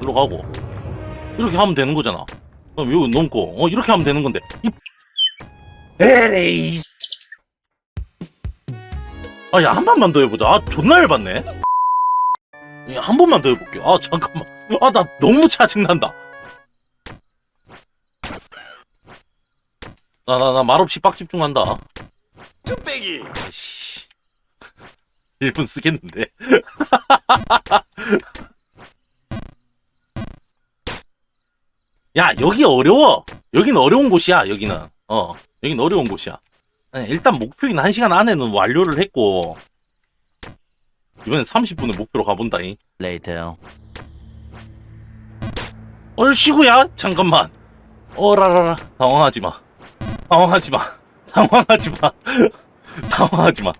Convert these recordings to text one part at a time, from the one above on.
일로 가고. 이렇게 하면 되는 거잖아. 그럼 여기 넘고 어 이렇게 하면 되는 건데. 이 에이. 아야 한 번만 더 해보자. 아 존나 열받네. 야, 한 번만 더 해볼게. 아 잠깐만. 아 나 너무 짜증난다. 나 나 나 말없이 빡 집중한다. 뚝배기. 아이씨. 1분 쓰겠는데 야 여기 어려워. 여긴 어려운 곳이야 여기는. 어 여긴 어려운 곳이야. 일단 목표인 1시간 안에는 완료를 했고. 이번엔 30분을 목표로 가본다잉. Later. 얼씨구야 잠깐만. 어라라라 당황하지마. 당황하지마. 당황하지마. 당황하지마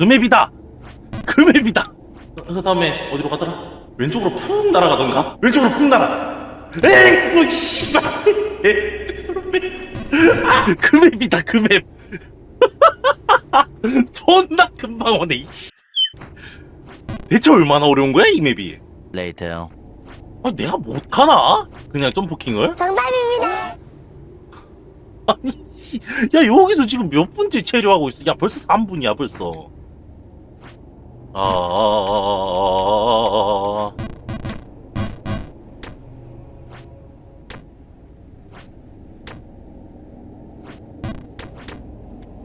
그 맵이다. 그 맵이다. 그 다음에 어디로 가더라? 왼쪽으로 푹 날아가던가? 왼쪽으로 푹 날아. 에이 뭐 씨발. 에이, 저런 맵. 아, 그 맵이다 그맵 존나 금방 오네 이 씨. 대체 얼마나 어려운 거야 이 맵이? Later. 아 내가 못하나? 그냥 점프킹을? 정답입니다. 아니 씨, 야 여기서 지금 몇 분째 체류하고 있어? 야 벌써 3분이야 벌써 아, 아, 아, 아, 아, 아.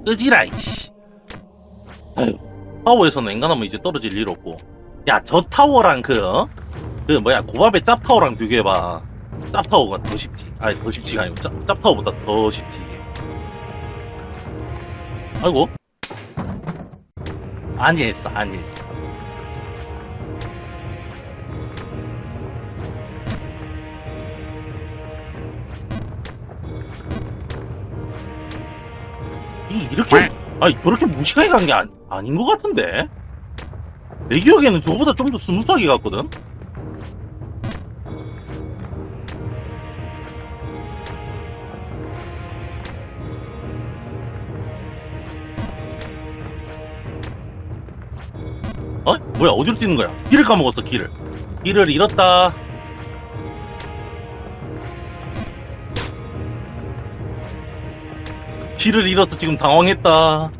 끄지라 이씨. 아유 타워에서는 앵간하면 이제 떨어질 일 없고. 야 저 타워랑 그 어? 그 뭐야 고밥의 짭타워랑 비교해봐. 짭타워가 더 쉽지. 아니 더 쉽지가 아니고 짭, 짭타워보다 더 쉽지. 아이고. 아니했어 아니했어 이 이렇게 아니 저렇게 무시하게 간 게 아닌 것 같은데 내 기억에는 저거보다 좀 더 스무스하게 갔거든 어? 뭐야 어디로 뛰는 거야? 길을 까먹었어 길을 길을 잃었다 길을 잃어서 지금 당황했다.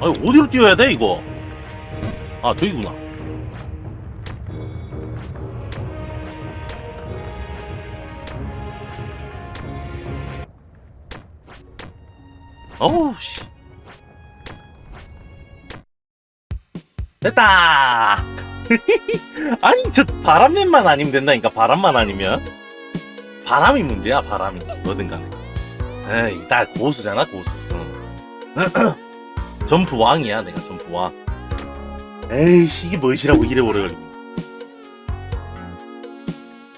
아니 어디로 뛰어야 돼 이거? 아 저기구나. 어우 씨. 됐다 아니 저 바람맨만 아니면 된다니까 바람만 아니면. 바람이 문제야 바람이. 뭐든 간에. 에이 나 고수잖아 고수. 응. 점프 왕이야 내가 점프 왕. 에이씨 이게 뭐시라고 이래 걸리고.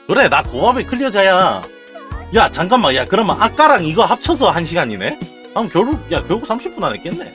그래 나 고밥의 클리어자야. 야 잠깐만 야 그러면 아까랑 이거 합쳐서 한 시간이네? 그럼 결국 야 결국 30분 안 했겠네